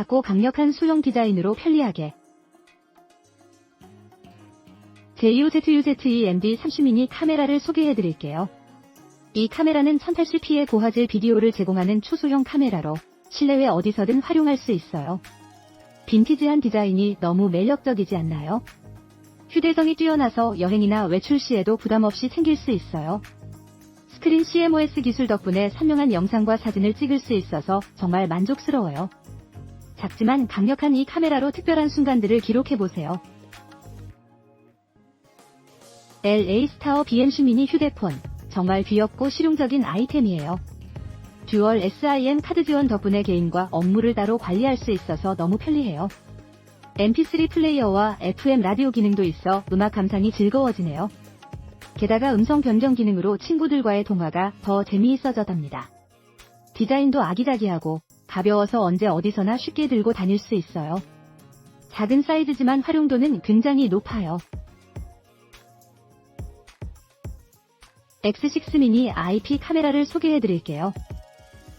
작고 강력한 소형 디자인으로 편리하게 JUZUZE MD30 카메라를 소개해드릴게요. 이 카메라는 1080p의 고화질 비디오를 제공하는 초소형 카메라로 실내외 어디서든 활용할 수 있어요. 빈티지한 디자인이 너무 매력적이지 않나요? 휴대성이 뛰어나서 여행이나 외출 시에도 부담 없이 챙길 수 있어요. 스크린 CMOS 기술 덕분에 선명한 영상과 사진을 찍을 수 있어서 정말 만족스러워요. 작지만 강력한 이 카메라로 특별한 순간들을 기록해보세요. LA 스타어 BMC 미니 휴대폰. 정말 귀엽고 실용적인 아이템이에요. 듀얼 SIM 카드 지원 덕분에 개인과 업무를 따로 관리할 수 있어서 너무 편리해요. MP3 플레이어와 FM 라디오 기능도 있어 음악 감상이 즐거워지네요. 게다가 음성 변경 기능으로 친구들과의 통화가 더 재미있어져답니다. 디자인도 아기자기하고 가벼워서 언제 어디서나 쉽게 들고 다닐 수 있어요. 작은 사이즈지만 활용도는 굉장히 높아요. X6 미니 IP 카메라를 소개해드릴게요.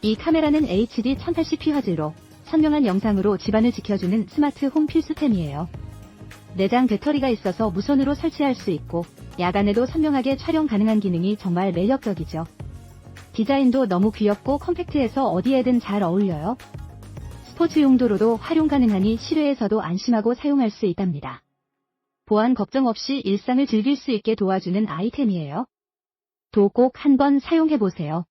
이 카메라는 HD 1080p 화질로 선명한 영상으로 집안을 지켜주는 스마트 홈 필수템이에요. 내장 배터리가 있어서 무선으로 설치할 수 있고 야간에도 선명하게 촬영 가능한 기능이 정말 매력적이죠. 디자인도 너무 귀엽고 컴팩트해서 어디에든 잘 어울려요. 스포츠 용도로도 활용 가능하니 실외에서도 안심하고 사용할 수 있답니다. 보안 걱정 없이 일상을 즐길 수 있게 도와주는 아이템이에요. 도 꼭 한번 사용해보세요.